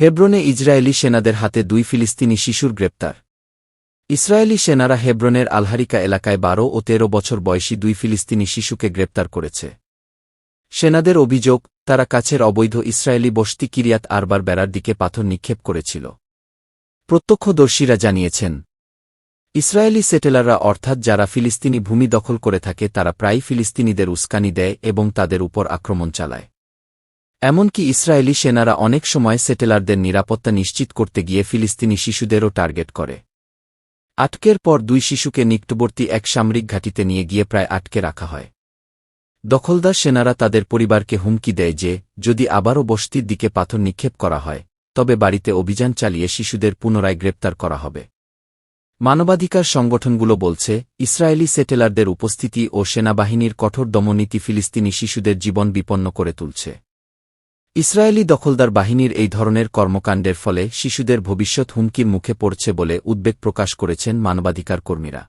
হেব্রনে Israeli সেনাদের হাতে দুই ফিলিস্তিনি শিশুর গ্রেপ্তার। ইসরায়েলি সেনারা হেব্রনের আলহারিকা এলাকায় বারো ও তেরো বছর বয়সী দুই ফিলিস্তিনি শিশুকে গ্রেপ্তার করেছে। সেনাদের অভিযোগ, তারা কাছের অবৈধ ইসরায়েলি বসতি কিরিয়াত আরবার বেড়ার দিকে পাথর নিক্ষেপ করেছিল। প্রত্যক্ষদর্শীরা জানিয়েছেন, ইসরায়েলি সেটেলাররা অর্থাৎ যারা ফিলিস্তিনি ভূমি দখল করে থাকে তারা প্রায় ফিলিস্তিনিদের উস্কানি দেয় এবং তাদের উপর আক্রমণ চালায়। এমনকি ইসরায়েলি সেনারা অনেক সময় সেটেলারদের নিরাপত্তা নিশ্চিত করতে গিয়ে ফিলিস্তিনি শিশুদেরও টার্গেট করে। আটকের পর দুই শিশুকে নিকটবর্তী এক সামরিক ঘাঁটিতে নিয়ে গিয়ে প্রায় আটকে রাখা হয়। দখলদার সেনারা তাদের পরিবারকে হুমকি দেয় যে, যদি আবারও বস্তির দিকে পাথর নিক্ষেপ করা হয়, তবে বাড়িতে অভিযান চালিয়ে শিশুদের পুনরায় গ্রেপ্তার করা হবে। মানবাধিকার সংগঠনগুলো বলছে, ইসরায়েলি সেটেলারদের উপস্থিতি ও সেনাবাহিনীর কঠোর দমনীতি ফিলিস্তিনি শিশুদের জীবন বিপন্ন করে তুলছে। ইসরায়েলি দখলদার বাহিনীর এই ধরনের কর্মকাণ্ডের ফলে শিশুদের ভবিষ্যৎ হুমকির মুখে পড়ছে বলে উদ্বেগ প্রকাশ করেছেন মানবাধিকার কর্মীরা